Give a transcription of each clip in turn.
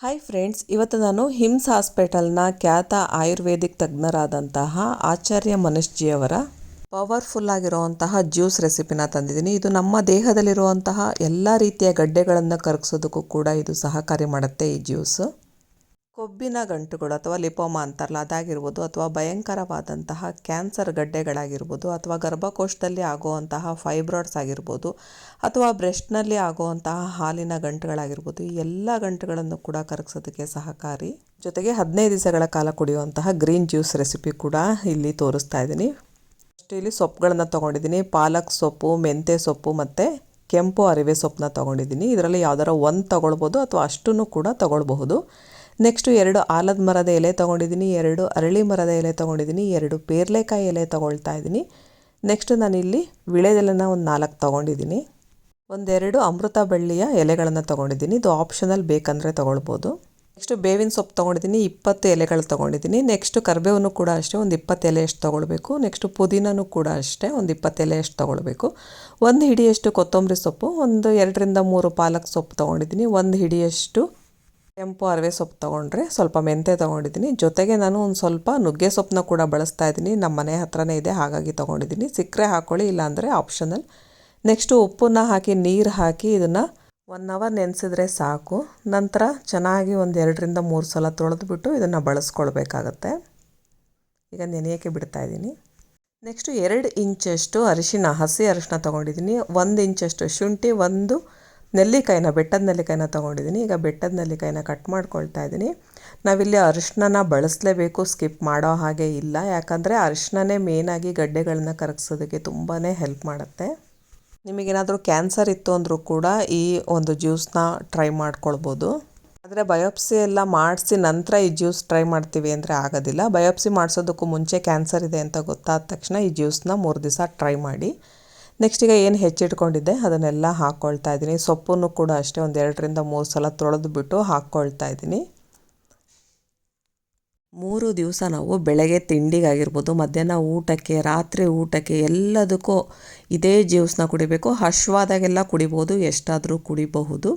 Hi friends ಇವತ್ತು ನಾನು hymns ಹಾಸ್ಪಿಟಲ್ನ ಖ್ಯಾತ ಆಯುರ್ವೇದಿಕ್ ತಜ್ಞರಾದಂತಹ ಆಚಾರ್ಯ ಮನುಷ್ಜಿಯವರ ಪವರ್ಫುಲ್ ಆಗಿರುವಂತಹ ಜ್ಯೂಸ್ ರೆಸಿಪಿನ ತಂದಿದ್ದೀನಿ. ಇದು ನಮ್ಮ ದೇಹದಲ್ಲಿರುವಂತಹ ಎಲ್ಲ ರೀತಿಯ ಗಡ್ಡೆಗಳನ್ನು ಕರಗಿಸೋದಕ್ಕೂ ಕೂಡ ಇದು ಸಹಕಾರಿ ಮಾಡುತ್ತೆ ಈ ಜ್ಯೂಸ್ ಕೊಬ್ಬಿನ ಗಂಟುಗಳು ಅಥವಾ ಲಿಪೋಮಾ ಅಂತಾರಲ್ಲ ಅದಾಗಿರ್ಬೋದು ಅಥವಾ ಭಯಂಕರವಾದಂತಹ ಕ್ಯಾನ್ಸರ್ ಗಡ್ಡೆಗಳಾಗಿರ್ಬೋದು ಅಥವಾ ಗರ್ಭಕೋಶದಲ್ಲಿ ಆಗುವಂತಹ ಫೈಬ್ರಾಯ್ಡ್ಸ್ ಆಗಿರ್ಬೋದು ಅಥವಾ ಬ್ರೆಸ್ಟ್ನಲ್ಲಿ ಆಗುವಂತಹ ಹಾಲಿನ ಗಂಟುಗಳಾಗಿರ್ಬೋದು, ಈ ಎಲ್ಲ ಗಂಟುಗಳನ್ನು ಕೂಡ ಕರಗಿಸೋದಕ್ಕೆ ಸಹಕಾರಿ. ಜೊತೆಗೆ ಹದಿನೈದು ದಿವಸಗಳ ಕಾಲ ಕುಡಿಯುವಂತಹ ಗ್ರೀನ್ ಜ್ಯೂಸ್ ರೆಸಿಪಿ ಕೂಡ ಇಲ್ಲಿ ತೋರಿಸ್ತಾ ಇದ್ದೀನಿ. ಫಸ್ಟ್ ಇಲ್ಲಿ ಸೊಪ್ಪುಗಳನ್ನು ತೊಗೊಂಡಿದ್ದೀನಿ. ಪಾಲಕ್ ಸೊಪ್ಪು, ಮೆಂತ್ಯ ಸೊಪ್ಪು ಮತ್ತು ಕೆಂಪು ಅರಿವೆ ಸೊಪ್ಪನ್ನ ತೊಗೊಂಡಿದ್ದೀನಿ. ಇದರಲ್ಲಿ ಯಾವ್ದಾರ ಒಂದು ತೊಗೊಳ್ಬೋದು ಅಥವಾ ಅಷ್ಟನ್ನು ಕೂಡ ತೊಗೊಳ್ಬಹುದು. ನೆಕ್ಸ್ಟು ಎರಡು ಆಲದ ಮರದ ಎಲೆ ತೊಗೊಂಡಿದ್ದೀನಿ, ಎರಡು ಅರಳಿ ಮರದ ಎಲೆ ತೊಗೊಂಡಿದ್ದೀನಿ, ಎರಡು ಪೇರ್ಲೆಕಾಯಿ ಎಲೆ ತೊಗೊಳ್ತಾ ಇದ್ದೀನಿ. ನೆಕ್ಸ್ಟು ನಾನಿಲ್ಲಿ ವಿಳೆದೆಲೆನ ಒಂದು ನಾಲ್ಕು ತೊಗೊಂಡಿದ್ದೀನಿ. ಒಂದೆರಡು ಅಮೃತ ಬಳ್ಳಿಯ ಎಲೆಗಳನ್ನು ತೊಗೊಂಡಿದ್ದೀನಿ. ಇದು ಆಪ್ಷನಲ್ ಬೇಕಂದರೆ ತೊಗೊಳ್ಬೋದು. ನೆಕ್ಸ್ಟು ಬೇವಿನ ಸೊಪ್ಪು ತೊಗೊಂಡಿದ್ದೀನಿ, ಇಪ್ಪತ್ತು ಎಲೆಗಳು ತೊಗೊಂಡಿದ್ದೀನಿ. ನೆಕ್ಸ್ಟು ಕರಿಬೇವನ್ನು ಕೂಡ ಅಷ್ಟೇ, ಒಂದು ಇಪ್ಪತ್ತು ಎಲೆ ಎಷ್ಟು ತೊಗೊಳ್ಬೇಕು. ನೆಕ್ಸ್ಟು ಪುದೀನೂ ಕೂಡ ಅಷ್ಟೇ, ಒಂದು ಇಪ್ಪತ್ತು ಎಲೆ ಎಷ್ಟು ತೊಗೊಳ್ಬೇಕು. ಒಂದು ಹಿಡಿಯಷ್ಟು ಕೊತ್ತಂಬರಿ ಸೊಪ್ಪು, ಒಂದು ಎರಡರಿಂದ ಮೂರು ಪಾಲಕ್ ಸೊಪ್ಪು ತೊಗೊಂಡಿದ್ದೀನಿ. ಒಂದು ಹಿಡಿಯಷ್ಟು ಕೆಂಪು ಅರವೆ ಸೊಪ್ಪು ತೊಗೊಂಡ್ರೆ ಸ್ವಲ್ಪ ಮೆಂತೆ ತೊಗೊಂಡಿದ್ದೀನಿ. ಜೊತೆಗೆ ನಾನು ಒಂದು ಸ್ವಲ್ಪ ನುಗ್ಗೆ ಸೊಪ್ಪನ್ನ ಕೂಡ ಬಳಸ್ತಾ ಇದ್ದೀನಿ. ನಮ್ಮ ಮನೆ ಹತ್ರನೇ ಇದೆ, ಹಾಗಾಗಿ ತೊಗೊಂಡಿದ್ದೀನಿ. ಸಿಕ್ಕರೆ ಹಾಕ್ಕೊಳ್ಳಿ ಇಲ್ಲಾಂದರೆ ಆಪ್ಷನಲ್. ನೆಕ್ಸ್ಟು ಉಪ್ಪನ್ನ ಹಾಕಿ, ನೀರು ಹಾಕಿ ಇದನ್ನು ಒನ್ ಅವರ್ ನೆನೆಸಿದ್ರೆ ಸಾಕು. ನಂತರ ಚೆನ್ನಾಗಿ ಒಂದು ಎರಡರಿಂದ ಮೂರು ಸಲ ತೊಳೆದ್ಬಿಟ್ಟು ಇದನ್ನು ಬಳಸ್ಕೊಳ್ಬೇಕಾಗತ್ತೆ. ಈಗ ನೆನೆಯೋಕ್ಕೆ ಬಿಡ್ತಾಯಿದ್ದೀನಿ ನೆಕ್ಸ್ಟು ಎರಡು ಇಂಚಷ್ಟು ಅರಿಶಿನ ಹಸಿ ಅರಿಶಿನ ತೊಗೊಂಡಿದ್ದೀನಿ. ಒಂದು ಇಂಚಷ್ಟು ಶುಂಠಿ, ಒಂದು ನೆಲ್ಲಿಕಾಯಿನ, ಬೆಟ್ಟದ ನೆಲ್ಲಿಕಾಯಿನ ತೊಗೊಂಡಿದ್ದೀನಿ. ಈಗ ಬೆಟ್ಟದ ನೆಲ್ಲಿಕಾಯಿನ ಕಟ್ ಮಾಡ್ಕೊಳ್ತಾ ಇದ್ದೀನಿ. ನಾವಿಲ್ಲಿ ಅರಿಶಿಣನ ಬಳಸಲೇಬೇಕು, ಸ್ಕಿಪ್ ಮಾಡೋ ಹಾಗೆ ಇಲ್ಲ. ಯಾಕಂದರೆ ಅರಿಶಿಣನೇ ಮೇನಾಗಿ ಗಡ್ಡೆಗಳನ್ನ ಕರಗಿಸೋದಕ್ಕೆ ತುಂಬಾ ಹೆಲ್ಪ್ ಮಾಡುತ್ತೆ. ನಿಮಗೇನಾದರೂ ಕ್ಯಾನ್ಸರ್ ಇತ್ತು ಅಂದರೂ ಕೂಡ ಈ ಒಂದು ಜ್ಯೂಸ್ನ ಟ್ರೈ ಮಾಡ್ಕೊಳ್ಬೋದು. ಆದರೆ ಬಯೋಪ್ಸಿ ಎಲ್ಲ ಮಾಡಿಸಿ ನಂತರ ಈ ಜ್ಯೂಸ್ ಟ್ರೈ ಮಾಡ್ತೀವಿ ಅಂದರೆ ಆಗೋದಿಲ್ಲ. ಬಯೋಪ್ಸಿ ಮಾಡಿಸೋದಕ್ಕೂ ಮುಂಚೆ ಕ್ಯಾನ್ಸರ್ ಇದೆ ಅಂತ ಗೊತ್ತಾದ ತಕ್ಷಣ ಈ ಜ್ಯೂಸನ್ನ ಮೂರು ದಿವಸ ಟ್ರೈ ಮಾಡಿ. ನೆಕ್ಸ್ಟ್ ಈಗ ಏನು ಹೆಚ್ಚಿಟ್ಕೊಂಡಿದ್ದೆ ಅದನ್ನೆಲ್ಲ ಹಾಕ್ಕೊಳ್ತಾ ಇದ್ದೀನಿ. ಸೊಪ್ಪನ್ನು ಕೂಡ ಅಷ್ಟೇ ಒಂದು ಎರಡರಿಂದ ಮೂರು ಸಲ ತೊಳೆದುಬಿಟ್ಟು ಹಾಕ್ಕೊಳ್ತಾ ಇದ್ದೀನಿ. ಮೂರು ದಿವಸ ನಾವು ಬೆಳಗ್ಗೆ ತಿಂಡಿಗಾಗಿರ್ಬೋದು, ಮಧ್ಯಾಹ್ನ ಊಟಕ್ಕೆ, ರಾತ್ರಿ ಊಟಕ್ಕೆ ಎಲ್ಲದಕ್ಕೂ ಇದೇ ಜ್ಯೂಸನ್ನ ಕುಡಿಬೇಕು. ಹಶ್ವಾದಾಗೆಲ್ಲ ಕುಡಿಬೋದು, ಎಷ್ಟಾದರೂ ಕುಡಿಬಹುದು.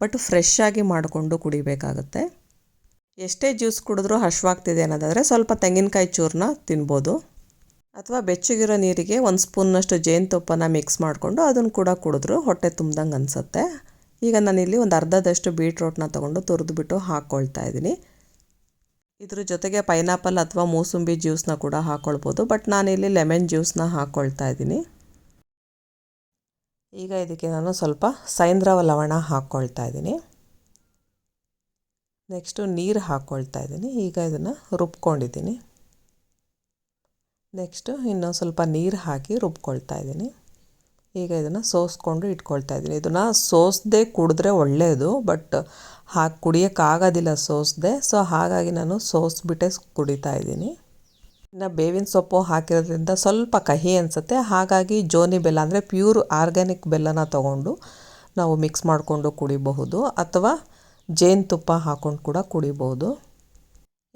ಬಟ್ ಫ್ರೆಶ್ ಆಗಿ ಮಾಡಿಕೊಂಡು ಕುಡಿಬೇಕಾಗತ್ತೆ. ಎಷ್ಟೇ ಜ್ಯೂಸ್ ಕುಡಿದ್ರೂ ಹಶ್ವಾಗ್ತಿದೆ ಅನ್ನೋದಾದರೆ ಸ್ವಲ್ಪ ತೆಂಗಿನಕಾಯಿ ಚೂರನ್ನ ತಿನ್ಬೋದು. ಅಥವಾ ಬೆಚ್ಚಗಿರೋ ನೀರಿಗೆ ಒಂದು ಸ್ಪೂನ್ನಷ್ಟು ಜೇನುತುಪ್ಪನ ಮಿಕ್ಸ್ ಮಾಡಿಕೊಂಡು ಅದನ್ನು ಕೂಡ ಕುಡಿದ್ರು, ಹೊಟ್ಟೆ ತುಂಬ್ದಂಗೆ ಅನಿಸುತ್ತೆ. ಈಗ ನಾನಿಲ್ಲಿ ಒಂದು ಅರ್ಧದಷ್ಟು ಬೀಟ್ರೋಟ್ನ ತೊಗೊಂಡು ತುರಿದ್ಬಿಟ್ಟು ಹಾಕ್ಕೊಳ್ತಾ ಇದ್ದೀನಿ. ಇದ್ರ ಜೊತೆಗೆ ಪೈನಾಪಲ್ ಅಥವಾ ಮೂಸುಂಬಿ ಜ್ಯೂಸನ್ನ ಕೂಡ ಹಾಕ್ಕೊಳ್ಬೋದು ಬಟ್ ನಾನಿಲ್ಲಿ ಲೆಮನ್ ಜ್ಯೂಸನ್ನ ಹಾಕ್ಕೊಳ್ತಾ ಇದ್ದೀನಿ. ಈಗ ಇದಕ್ಕೆ ನಾನು ಸ್ವಲ್ಪ ಸೈಂದ್ರವ ಲವಣ ಹಾಕ್ಕೊಳ್ತಾ ಇದ್ದೀನಿ. ನೆಕ್ಸ್ಟು ನೀರು ಹಾಕ್ಕೊಳ್ತಾ ಇದ್ದೀನಿ. ಈಗ ಇದನ್ನು ರುಬ್ಕೊಂಡಿದ್ದೀನಿ. ನೆಕ್ಸ್ಟು ಇನ್ನೊಂದು ಸ್ವಲ್ಪ ನೀರು ಹಾಕಿ ರುಬ್ಕೊಳ್ತಾ ಇದ್ದೀನಿ. ಈಗ ಇದನ್ನು ಸೋಸ್ಕೊಂಡು ಇಟ್ಕೊಳ್ತಾ ಇದ್ದೀನಿ. ಇದನ್ನು ಸೋಸದೆ ಕುಡಿದ್ರೆ ಒಳ್ಳೆಯದು ಬಟ್ ಹಾಕಿ ಕುಡಿಯೋಕ್ಕಾಗೋದಿಲ್ಲ ಸೋಸದೆ. ಸೊ ಹಾಗಾಗಿ ನಾನು ಸೋಸ್ಬಿಟ್ಟೆ ಕುಡಿತಾ ಇದ್ದೀನಿ. ಇನ್ನು ಬೇವಿನ ಸೊಪ್ಪು ಹಾಕಿರೋದ್ರಿಂದ ಸ್ವಲ್ಪ ಕಹಿ ಅನಿಸುತ್ತೆ. ಹಾಗಾಗಿ ಜೋನಿ ಬೆಲ್ಲ ಅಂದರೆ ಪ್ಯೂರ್ ಆರ್ಗ್ಯಾನಿಕ್ ಬೆಲ್ಲನ ತೊಗೊಂಡು ನಾವು ಮಿಕ್ಸ್ ಮಾಡಿಕೊಂಡು ಕುಡಿಬಹುದು. ಅಥವಾ ಜೇನುತುಪ್ಪ ಹಾಕ್ಕೊಂಡು ಕೂಡ ಕುಡಿಬೋದು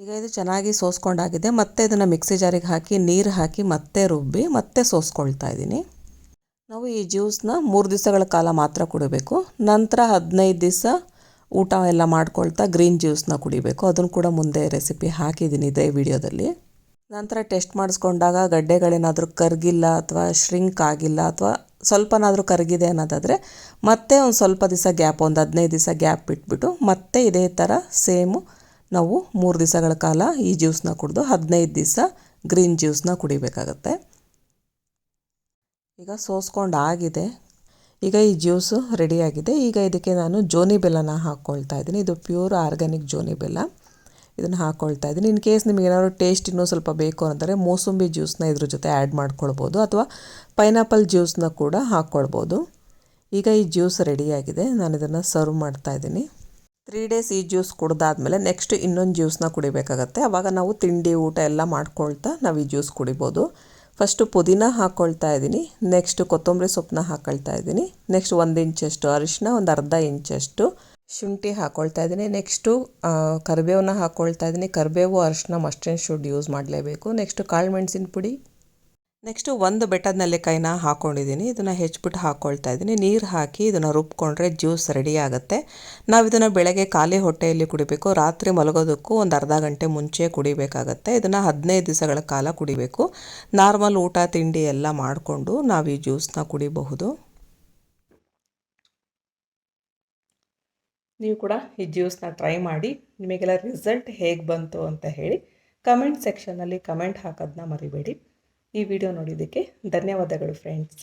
ಈಗ ಇದು ಚೆನ್ನಾಗಿ ಸೋಸ್ಕೊಂಡಾಗಿದೆ. ಮತ್ತೆ ಇದನ್ನು ಮಿಕ್ಸಿ ಜಾರಿಗೆ ಹಾಕಿ, ನೀರು ಹಾಕಿ ಮತ್ತೆ ರುಬ್ಬಿ, ಮತ್ತೆ ಸೋಸ್ಕೊಳ್ತಾ ಇದ್ದೀನಿ. ನಾವು ಈ ಜ್ಯೂಸನ್ನ ಮೂರು ದಿವಸಗಳ ಕಾಲ ಮಾತ್ರ ಕುಡಿಬೇಕು. ನಂತರ ಹದಿನೈದು ದಿವಸ ಊಟ ಎಲ್ಲ ಮಾಡ್ಕೊಳ್ತಾ ಗ್ರೀನ್ ಜ್ಯೂಸನ್ನ ಕುಡಿಬೇಕು. ಅದನ್ನು ಕೂಡ ಮುಂದೆ ರೆಸಿಪಿ ಹಾಕಿದ್ದೀನಿ ಇದೇ ವಿಡಿಯೋದಲ್ಲಿ. ನಂತರ ಟೆಸ್ಟ್ ಮಾಡಿಸ್ಕೊಂಡಾಗ ಗಡ್ಡೆಗಳೇನಾದರೂ ಕರಗಿಲ್ಲ ಅಥವಾ ಶ್ರಿಂಕ್ ಆಗಿಲ್ಲ ಅಥವಾ ಸ್ವಲ್ಪನಾದರೂ ಕರಗಿದೆ ಅನ್ನೋದಾದರೆ ಮತ್ತೆ ಒಂದು ಸ್ವಲ್ಪ ದಿವಸ ಗ್ಯಾಪ್, ಒಂದು ಹದಿನೈದು ದಿವಸ ಗ್ಯಾಪ್ ಬಿಟ್ಬಿಟ್ಟು ಮತ್ತೆ ಇದೇ ಥರ ಸೇಮು ನಾವು ಮೂರು ದಿವಸಗಳ ಕಾಲ ಈ ಜ್ಯೂಸನ್ನ ಕುಡಿದು ಹದಿನೈದು ದಿವಸ ಗ್ರೀನ್ ಜ್ಯೂಸನ್ನ ಕುಡಿಬೇಕಾಗತ್ತೆ. ಈಗ ಸೋಸ್ಕೊಂಡು ಆಗಿದೆ. ಈಗ ಈ ಜ್ಯೂಸು ರೆಡಿಯಾಗಿದೆ ಈಗ ಇದಕ್ಕೆ ನಾನು ಜೋನಿ ಬೆಲ್ಲನ ಹಾಕ್ಕೊಳ್ತಾ ಇದ್ದೀನಿ. ಇದು ಪ್ಯೂರ್ ಆರ್ಗ್ಯಾನಿಕ್ ಜೋನಿ ಬೆಲ್ಲ. ಇದನ್ನು ಹಾಕ್ಕೊಳ್ತಾ ಇದ್ದೀನಿ. ಇನ್ ಕೇಸ್ ನಿಮಗೆ ಏನಾದರೂ ಟೇಸ್ಟ್ ಇನ್ನೂ ಸ್ವಲ್ಪ ಬೇಕು ಅಂದರೆ ಮೋಸಂಬಿ ಜ್ಯೂಸ್ನ ಇದ್ರ ಜೊತೆ ಆ್ಯಡ್ ಮಾಡ್ಕೊಳ್ಬೋದು ಅಥವಾ ಪೈನಾಪಲ್ ಜ್ಯೂಸನ್ನ ಕೂಡ ಹಾಕ್ಕೊಳ್ಬೋದು ಈಗ ಈ ಜ್ಯೂಸ್ ರೆಡಿಯಾಗಿದೆ ನಾನು ಇದನ್ನು ಸರ್ವ್ ಮಾಡ್ತಾ ಇದ್ದೀನಿ. ತ್ರೀ ಡೇಸ್ ಈ ಜ್ಯೂಸ್ ಕುಡ್ದಾದ್ಮೇಲೆ ನೆಕ್ಸ್ಟ್ ಇನ್ನೊಂದು ಜ್ಯೂಸನ್ನ ಕುಡಿಬೇಕಾಗತ್ತೆ. ಆವಾಗ ನಾವು ತಿಂಡಿ, ಊಟ ಎಲ್ಲ ಮಾಡ್ಕೊಳ್ತಾ ನಾವು ಈ ಜ್ಯೂಸ್ ಕುಡಿಬೋದು. ಫಸ್ಟು ಪುದೀನ ಹಾಕ್ಕೊಳ್ತಾ ಇದ್ದೀನಿ. ನೆಕ್ಸ್ಟ್ ಕೊತ್ತಂಬರಿ ಸೊಪ್ಪನ್ನ ಹಾಕ್ಕೊಳ್ತಾ ಇದ್ದೀನಿ. ನೆಕ್ಸ್ಟ್ ಒಂದು ಇಂಚಷ್ಟು ಅರಿಶಿನ ಒಂದು ಅರ್ಧ ಇಂಚಷ್ಟು ಶುಂಠಿ ಹಾಕ್ಕೊಳ್ತಾ ಇದ್ದೀನಿ. ನೆಕ್ಸ್ಟು ಕರಿಬೇವನ್ನ ಹಾಕ್ಕೊಳ್ತಾ ಇದ್ದೀನಿ. ಕರಿಬೇವು ಅರಿಶಿನ ಮಸ್ಟ್ ಶುಡ್ ಯೂಸ್ ಮಾಡಲೇಬೇಕು. ನೆಕ್ಸ್ಟು ಕಾಳು ಮೆಣಸಿನ ಪುಡಿ. ನೆಕ್ಸ್ಟು ಒಂದು ಬೆಟ್ಟದ ನೆಲ್ಲಿಕಾಯಿನ ಹಾಕ್ಕೊಂಡಿದ್ದೀನಿ ಇದನ್ನು ಹೆಚ್ಚಿಬಿಟ್ಟು ಹಾಕ್ಕೊಳ್ತಾ ಇದ್ದೀನಿ. ನೀರು ಹಾಕಿ ಇದನ್ನು ರುಬ್ಕೊಂಡ್ರೆ ಜ್ಯೂಸ್ ರೆಡಿ ಆಗುತ್ತೆ. ನಾವು ಇದನ್ನು ಬೆಳಗ್ಗೆ ಖಾಲಿ ಹೊಟ್ಟೆಯಲ್ಲಿ ಕುಡಿಬೇಕು. ರಾತ್ರಿ ಮಲಗೋದಕ್ಕೂ ಒಂದು ಅರ್ಧ ಗಂಟೆ ಮುಂಚೆ ಕುಡಿಬೇಕಾಗತ್ತೆ. ಇದನ್ನು ಹದಿನೈದು ದಿವಸಗಳ ಕಾಲ ಕುಡಿಬೇಕು. ನಾರ್ಮಲ್ ಊಟ, ತಿಂಡಿ ಎಲ್ಲ ಮಾಡಿಕೊಂಡು ನಾವು ಈ ಜ್ಯೂಸ್ನ ಕುಡಿಬಹುದು. ನೀವು ಕೂಡ ಈ ಜ್ಯೂಸ್ನ ಟ್ರೈ ಮಾಡಿ. ನಿಮಗೆಲ್ಲ ರಿಸಲ್ಟ್ ಹೇಗೆ ಬಂತು ಅಂತ ಹೇಳಿ ಕಮೆಂಟ್ ಸೆಕ್ಷನಲ್ಲಿ ಕಮೆಂಟ್ ಹಾಕೋದನ್ನ ಮರಿಬೇಡಿ. ಈ ವಿಡಿಯೋ ನೋಡಿದ್ದಕ್ಕೆ ಧನ್ಯವಾದಗಳು ಫ್ರೆಂಡ್ಸ್